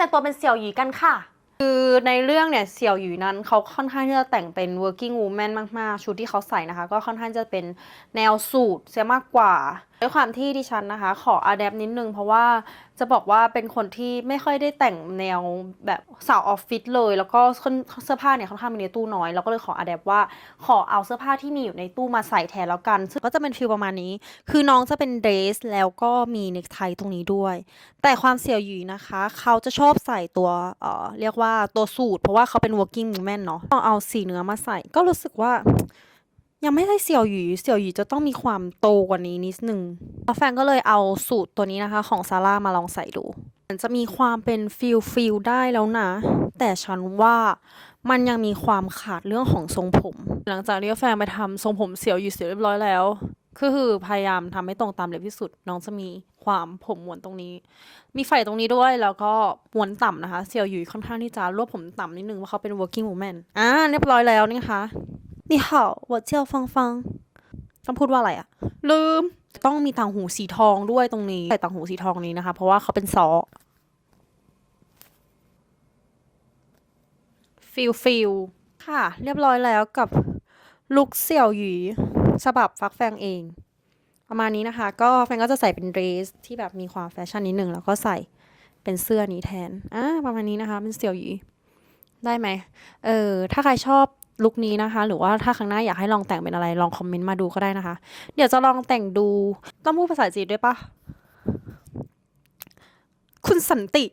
แต่งตัวเป็นเสี่ยวหยีกันค่ะ คือในเรื่องเนี่ยเสี่ยวหยีนั้นเขาค่อนข้างที่จะแต่งเป็น working woman มากๆ ชุดที่เขาใส่นะคะ ก็ค่อนข้างจะเป็นแนวสูทเสียมากกว่า ด้วยความที่ดิฉันนะคะ ขออาแดปนิดนึงเพราะว่าจะบอกว่าเป็นคนที่ไม่ค่อยได้แต่งแนวแบบสาวออฟฟิศเลย แล้วก็เสื้อผ้าเนี่ยค่อนข้างมีในตู้น้อยเราก็เลยขออาแดปว่าขอเอาเสื้อผ้าที่มีอยู่ในตู้มาใส่แทนแล้วกัน ซึ่งก็จะเป็นฟิลประมาณนี้ คือน้องจะเป็นเดรสแล้วก็มีเนคไทตรงนี้ด้วย แต่ความเสี่ยวหยีนะคะ เขาจะชอบใส่ตัวเอ่อเรียกว่าตัวสูทเพราะว่าเขาเป็น working woman เนาะต้องเอาสีเนื้อมาใส่ก็รู้สึกว่า ยังไม่ได้เสี่ยวหยีเสี่ยวหยีจะต้องมีความโตกว่านี้นิดนึงแล้วแฟนก็เลยเอาสูตรตัวนี้นะคะของซาร่ามาลองใส่ดู มันจะมีความเป็นฟิลฟิลได้แล้วนะ แต่ฉันว่ามันยังมีความขาดเรื่องของทรงผม หลังจากที่แฟนไปทำทรงผมเสี่ยวหยีเสร็จเรียบร้อยแล้วคือคือพยายามทำให้ตรงตามเล็บที่สุด น้องจะมีความผมม้วนตรงนี้ มีไฟตรงนี้ด้วยแล้วก็ม้วนต่ำนะคะเสี่ยวหยูค่อนข้างที่จะรวบผมต่ำนิดนึงเพราะเขาเป็น working woman อ่าเรียบร้อยแล้วนี่คะ นี่好我叫芳芳ต้องพูดว่าอะไรอะลืม ต้องมีต่างหูสีทองด้วยตรงนี้ใส่ต่างหูสีทองนี้นะคะ เพราะว่าเขาเป็นซอฟิลฟิลค่ะ เรียบร้อยแล้วกับลุคเสี่ยวหยีฉบับฟักแฟงเอง ประมาณนี้นะคะ ก็แฟนก็จะใส่เป็นเดรสที่แบบมีความแฟชั่นนิดนึงแล้วก็ใส่เป็นเสื้อนี้แทน อ่า ประมาณนี้นะคะ เป็นเสี่ยวหยี ได้ไหม เออ ถ้าใครชอบ ลุคนี้นะคะ หรือว่าถ้าครั้งหน้าอยากให้ลองแต่งเป็นอะไร ลองคอมเมนต์มาดูก็ได้นะคะ เดี๋ยวจะลองแต่งดู ต้องพูดภาษาจีนด้วยปะคุณสันติ